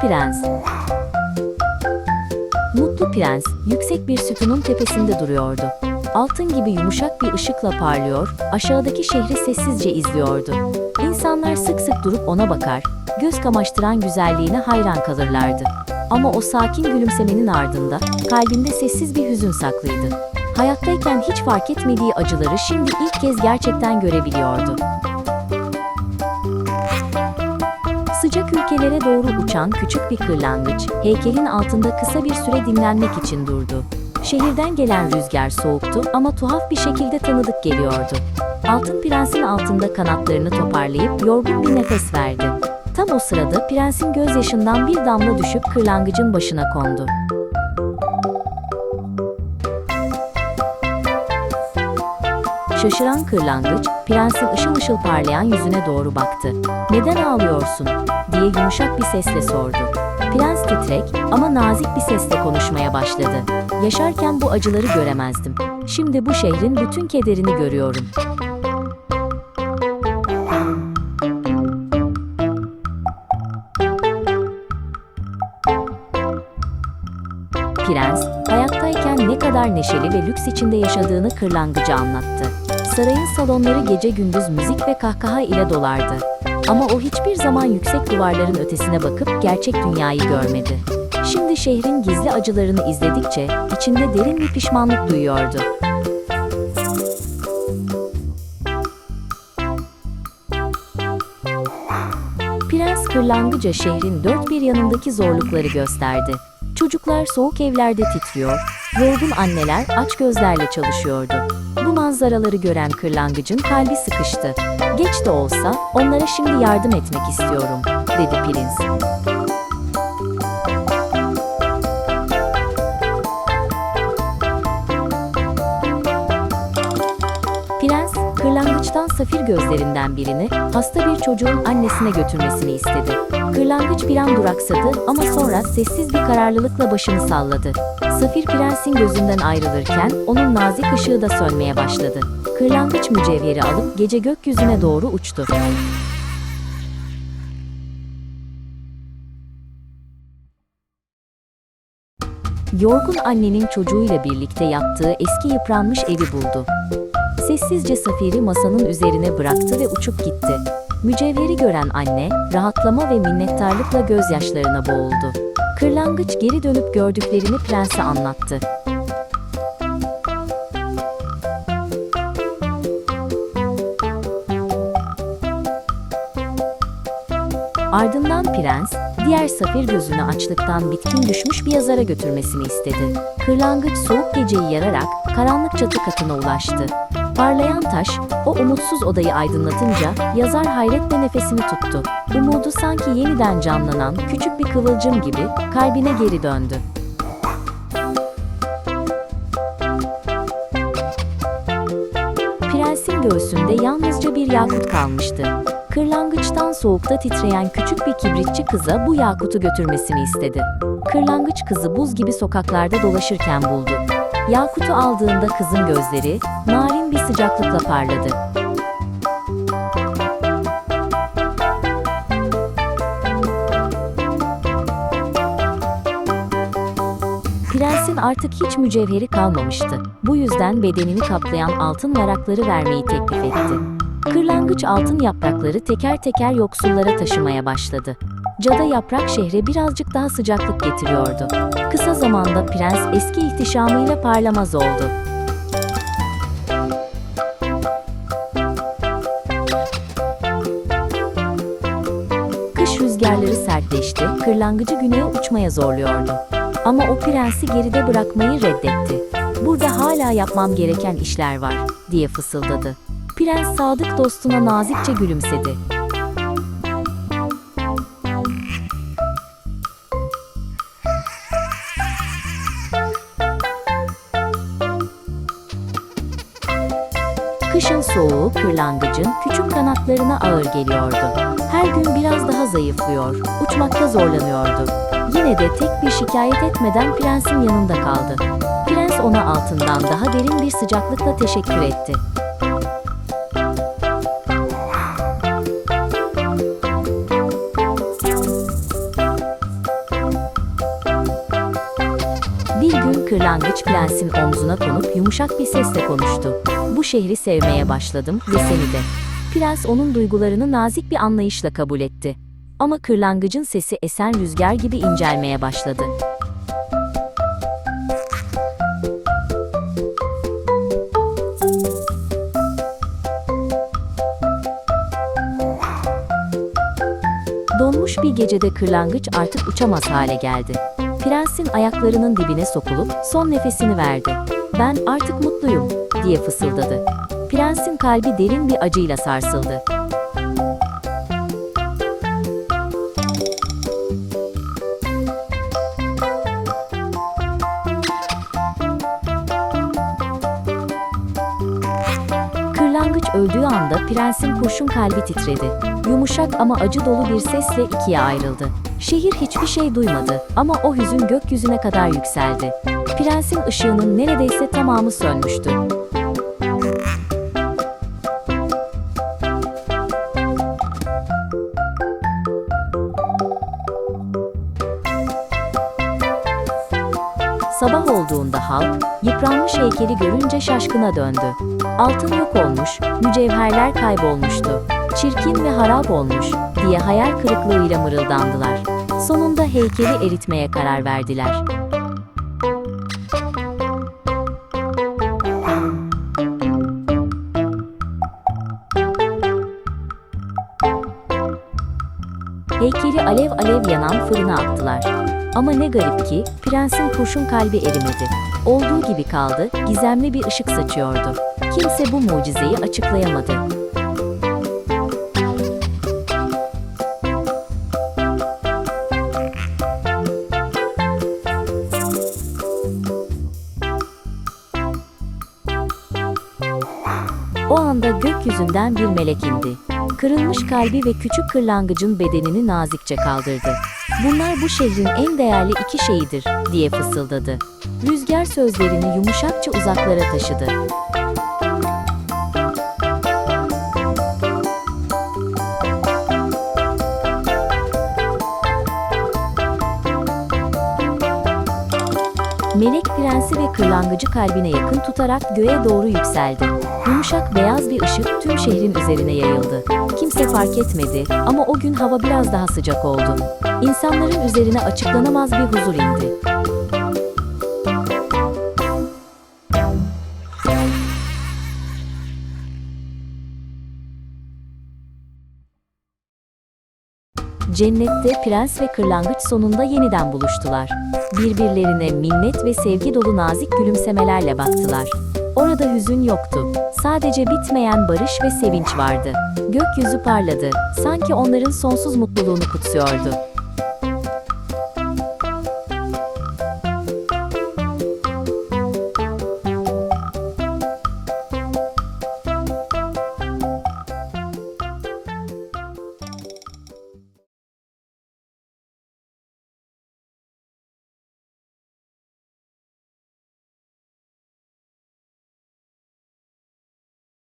Prens Mutlu Prens, yüksek bir sütunun tepesinde duruyordu. Altın gibi yumuşak bir ışıkla parlıyor, aşağıdaki şehri sessizce izliyordu. İnsanlar sık sık durup ona bakar, göz kamaştıran güzelliğine hayran kalırlardı. Ama o sakin gülümsemenin ardında, kalbinde sessiz bir hüzün saklıydı. Hayattayken hiç fark etmediği acıları şimdi ilk kez gerçekten görebiliyordu. Sıcak ülkelere doğru uçan küçük bir kırlangıç, heykelin altında kısa bir süre dinlenmek için durdu. Şehirden gelen rüzgar soğuktu ama tuhaf bir şekilde tanıdık geliyordu. Altın prensin altında kanatlarını toparlayıp yorgun bir nefes verdi. Tam o sırada prensin gözyaşından bir damla düşüp kırlangıcın başına kondu. Şaşıran kırlangıç, prensin ışıl ışıl parlayan yüzüne doğru baktı. "Neden ağlıyorsun?" diye yumuşak bir sesle sordu. Prens titrek ama nazik bir sesle konuşmaya başladı. "Yaşarken bu acıları göremezdim. Şimdi bu şehrin bütün kederini görüyorum." Prens, hayattayken ne kadar neşeli ve lüks içinde yaşadığını kırlangıca anlattı. Sarayın salonları gece gündüz müzik ve kahkaha ile dolardı. Ama o hiçbir zaman yüksek duvarların ötesine bakıp gerçek dünyayı görmedi. Şimdi şehrin gizli acılarını izledikçe içinde derin bir pişmanlık duyuyordu. Prens kırlangıca şehrin dört bir yanındaki zorlukları gösterdi. Çocuklar soğuk evlerde titriyor, yorgun anneler aç gözlerle çalışıyordu. Bu manzaraları gören kırlangıcın kalbi sıkıştı. Geç de olsa onlara şimdi yardım etmek istiyorum, dedi prens. Safir gözlerinden birini hasta bir çocuğun annesine götürmesini istedi. Kırlangıç bir an duraksadı ama sonra sessiz bir kararlılıkla başını salladı. Safir prensin gözünden ayrılırken onun nazik ışığı da sönmeye başladı. Kırlangıç mücevheri alıp gece gökyüzüne doğru uçtu. Yorgun annenin çocuğuyla birlikte yattığı eski yıpranmış evi buldu. Sessizce Safir'i masanın üzerine bıraktı ve uçup gitti. Mücevheri gören anne, rahatlama ve minnettarlıkla gözyaşlarına boğuldu. Kırlangıç geri dönüp gördüklerini prense anlattı. Ardından prens, diğer safir gözünü açlıktan bitkin düşmüş bir yazara götürmesini istedi. Kırlangıç soğuk geceyi yararak karanlık çatı katına ulaştı. Parlayan taş, o umutsuz odayı aydınlatınca yazar hayretle nefesini tuttu. Umudu sanki yeniden canlanan küçük bir kıvılcım gibi kalbine geri döndü. Prensin göğsünde yalnızca bir yakut kalmıştı. Kırlangıçtan soğukta titreyen küçük bir kibritçi kıza bu yakutu götürmesini istedi. Kırlangıç kızı buz gibi sokaklarda dolaşırken buldu. Yakutu aldığında kızın gözleri narin bir sıcaklıkla parladı. Prensin artık hiç mücevheri kalmamıştı. Bu yüzden bedenini kaplayan altın varakları vermeyi teklif etti. Kırlangıç altın yaprakları teker teker yoksullara taşımaya başladı. Cada yaprak şehre birazcık daha sıcaklık getiriyordu. Kısa zamanda prens eski ihtişamıyla parlamaz oldu. Sertleşti, kırlangıcı güneye uçmaya zorluyordu. Ama o prensi geride bırakmayı reddetti. Burada hala yapmam gereken işler var, diye fısıldadı. Prens sadık dostuna nazikçe gülümsedi. Kışın soğuğu kırlangıcın küçük kanatlarına ağır geliyordu her gün biraz daha zayıflıyor, uçmakta zorlanıyordu. Yine de tek bir şikayet etmeden prensin yanında kaldı. Prens ona altından daha derin bir sıcaklıkla teşekkür etti. Bir gün kırlangıç prensin omzuna konup yumuşak bir sesle konuştu. Bu şehri sevmeye başladım ve seni de. Prens onun duygularını nazik bir anlayışla kabul etti. Ama kırlangıcın sesi esen rüzgar gibi incelmeye başladı. Donmuş bir gecede kırlangıç artık uçamaz hale geldi. Prensin ayaklarının dibine sokulup son nefesini verdi. Ben artık mutluyum diye fısıldadı. Prensin kalbi derin bir acıyla sarsıldı. Kırlangıç öldüğü anda prensin kurşun kalbi titredi. Yumuşak ama acı dolu bir sesle ikiye ayrıldı. Şehir hiçbir şey duymadı ama o hüzün gökyüzüne kadar yükseldi. Prensin ışığının neredeyse tamamı sönmüştü. Olduğunda halk, yıpranmış heykeli görünce şaşkına döndü. Altın yok olmuş, mücevherler kaybolmuştu. Çirkin ve harap olmuş diye hayal kırıklığıyla mırıldandılar. Sonunda heykeli eritmeye karar verdiler. Heykeli alev alev yanan fırına attılar. Ama ne garip ki prensin kurşun kalbi erimedi. Olduğu gibi kaldı, gizemli bir ışık saçıyordu. Kimse bu mucizeyi açıklayamadı. O anda gökyüzünden bir melek indi. Kırılmış kalbi ve küçük kırlangıcın bedenini nazikçe kaldırdı. Bunlar bu şehrin en değerli iki şeyidir, diye fısıldadı. Rüzgar sözlerini yumuşakça uzaklara taşıdı. Melek prensi ve kırlangıcı kalbine yakın tutarak göğe doğru yükseldi. Yumuşak beyaz bir ışık tüm şehrin üzerine yayıldı. Kimse fark etmedi ama o gün hava biraz daha sıcak oldu. İnsanların üzerine açıklanamaz bir huzur indi. Cennette prens ve kırlangıç sonunda yeniden buluştular. Birbirlerine minnet ve sevgi dolu nazik gülümsemelerle baktılar. Orada hüzün yoktu. Sadece bitmeyen barış ve sevinç vardı. Gökyüzü parladı. Sanki onların sonsuz mutluluğunu kutsuyordu.